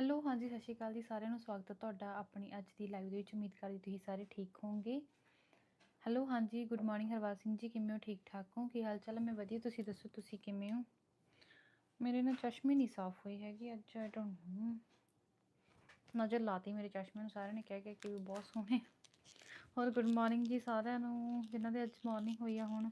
Hello ਹਾਂਜੀ, ਸਤਿ ਸ਼੍ਰੀ ਅਕਾਲ ਜੀ ਸਾਰਿਆਂ ਨੂੰ। ਸਵਾਗਤ ਹੈ ਤੁਹਾਡਾ ਆਪਣੀ ਅੱਜ ਦੀ ਲਾਈਵ ਦੇ ਵਿੱਚ। ਉਮੀਦ ਕਰਦੀ ਤੁਸੀਂ ਸਾਰੇ ਠੀਕ ਹੋਵੋਗੇ। ਹੈਲੋ ਹਾਂਜੀ ਗੁੱਡ ਮਾਰਨਿੰਗ ਹਰਵਾਲ ਸਿੰਘ ਜੀ। ਕਿਵੇਂ ਹੋ? ਠੀਕ ਠਾਕ ਹੋ? ਕੀ ਹਾਲ ਚਾਲ ਹੈ? ਮੈਂ ਵਧੀਆ। ਤੁਸੀਂ ਦੱਸੋ, ਤੁਸੀਂ ਕਿਵੇਂ ਹੋ? ਮੇਰੇ ਨਾ ਚਸ਼ਮੇ ਨਹੀਂ ਸਾਫ਼ ਹੋਏ ਹੈਗੇ ਅੱਜ ਆਈ ਡੋਂਟ ਨੋ ਨਜ਼ਰ ਲਾਤੀ ਮੇਰੇ ਚਸ਼ਮੇ ਨੂੰ, ਸਾਰਿਆਂ ਨੇ ਕਹਿ ਕੇ ਕਿ ਵੀ ਬਹੁਤ ਸੋਹਣੇ। ਹੋਰ ਗੁੱਡ ਮਾਰਨਿੰਗ ਜੀ ਸਾਰਿਆਂ ਨੂੰ, ਜਿਨ੍ਹਾਂ ਦੇ ਅੱਜ ਮਾਰਨਿੰਗ ਹੋਈ ਆ ਹੁਣ।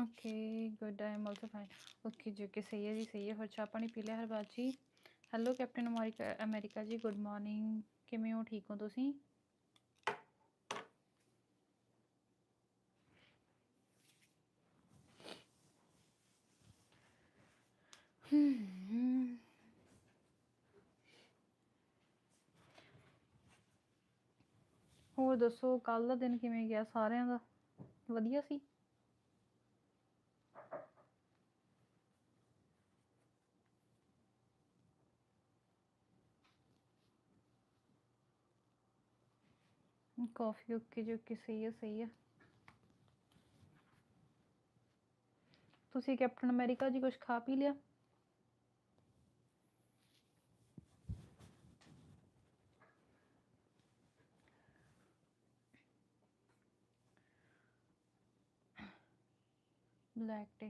Okay good I am also fine okay ਜੀ ਓਕੇ ਸਹੀ ਹੈ ਜੀ ਸਹੀ ਹੈ ਹੋਰ ਚਾਹ ਪਾਣੀ ਪੀ ਲਿਆ Harbaj ji hello captain America America ji good morning ਕਿਵੇਂ ਹੋ ਠੀਕ ਹੋ ਤੁਸੀਂ ਹੋਰ ਦੱਸੋ ਕੱਲ ਦਾ ਦਿਨ ਕਿਵੇਂ ਗਿਆ ਸਾਰਿਆਂ ਦਾ? ਵਧੀਆ ਸੀ? ਕਾਫੀ ਓਕੇ ਜੀ ਓਕੇ ਸਹੀ ਹੈ ਸਹੀ ਹੈ ਤੁਸੀਂ ਕੈਪਟਨ ਅਮਰੀਕਾ ਜੀ ਕੁਝ ਖਾ ਪੀ ਲਿਆ? ਬਲੈਕ ਡੇ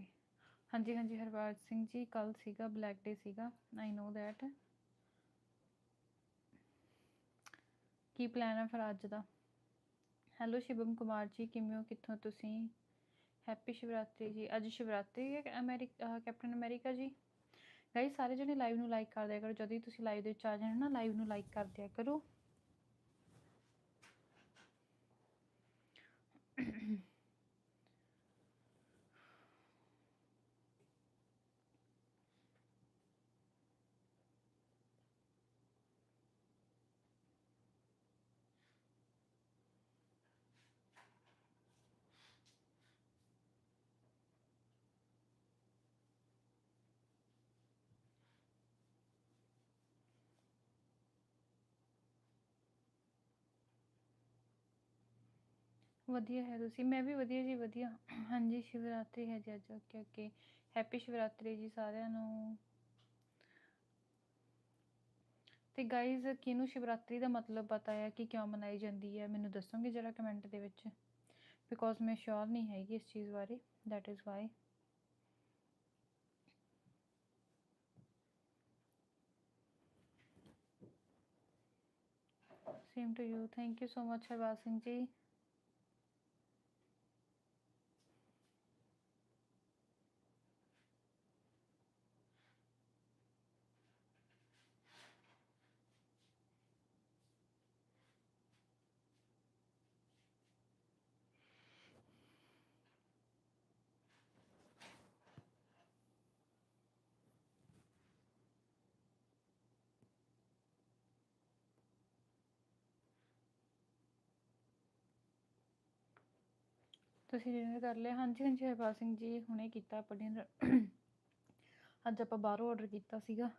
ਹਾਂਜੀ ਹਾਂਜੀ ਹਰਵਾਜ ਸਿੰਘ ਜੀ ਕੱਲ ਸੀਗਾ ਬਲੈਕ ਡੇ ਸੀਗਾ। ਆਈ ਨੋ ਦੈਟ ਕੀ ਪਲਾਨ ਹੈ ਫਿਰ ਅੱਜ ਦਾ? ਹੈਲੋ ਸ਼ਿਵਮ ਕੁਮਾਰ ਜੀ, ਕਿਵੇਂ ਹੋ? ਕਿੱਥੋਂ ਤੁਸੀਂ? ਹੈਪੀ ਸ਼ਿਵਰਾਤਰੀ ਜੀ। ਅੱਜ ਸ਼ਿਵਰਾਤਰੀ ਹੈ America captain America ji. Guys ਸਾਰੇ ਜਣੇ ਲਾਈਵ ਨੂੰ ਲਾਈਕ ਕਰ ਦਿਆ ਕਰੋ। ਜਦੋਂ ਹੀ ਤੁਸੀਂ ਲਾਈਵ ਦੇ ਵਿੱਚ ਆ ਜਾਣਾ ਨਾ ਲਾਈਵ ਨੂੰ ਲਾਈਕ ਕਰ ਦਿਆ ਕਰੋ। ਵਧੀਆ ਹੈ ਤੁਸੀਂ, ਮੈਂ ਵੀ ਵਧੀਆ ਜੀ ਵਧੀਆ। ਹਾਂਜੀ, ਸ਼ਿਵਰਾਤਰੀ ਹੈ ਜੀ ਅੱਜ, ਓਕੇ ਓਕੇ। ਹੈਪੀ ਸ਼ਿਵਰਾਤਰੀ ਜੀ ਸਾਰਿਆਂ ਨੂੰ। ਤੇ ਗਾਈਜ਼ ਕਿਹਨੂੰ ਸ਼ਿਵਰਾਤਰੀ ਦਾ ਮਤਲਬ ਪਤਾ ਹੈ ਕਿ ਕਿਉਂ ਮਨਾਈ ਜਾਂਦੀ ਹੈ? ਮੈਨੂੰ ਦੱਸੋਗੇ ਜਰਾ ਕਮੈਂਟ ਦੇ ਵਿੱਚ? ਬਿਕੋਜ਼ ਮੈਂ ਸ਼ੋਰ ਨਹੀਂ ਹੈਗੀ ਇਸ ਚੀਜ਼ ਬਾਰੇ that is why same to you thank you so much Harwal Singh ji. ਤੁਸੀਂ ਡਿਨਰ ਕਰ ਲਿਆ, ਹਾਂਜੀ ਹਾਂਜੀ, ਹਰਪਾਲ ਸਿੰਘ ਜੀ, ਹੁਣੇ ਕੀਤਾ, ਆਪਾਂ ਡਿਨਰ ਅੱਜ ਆਪਾਂ ਬਾਹਰੋਂ ਆਰਡਰ ਕੀਤਾ ਸੀਗਾ।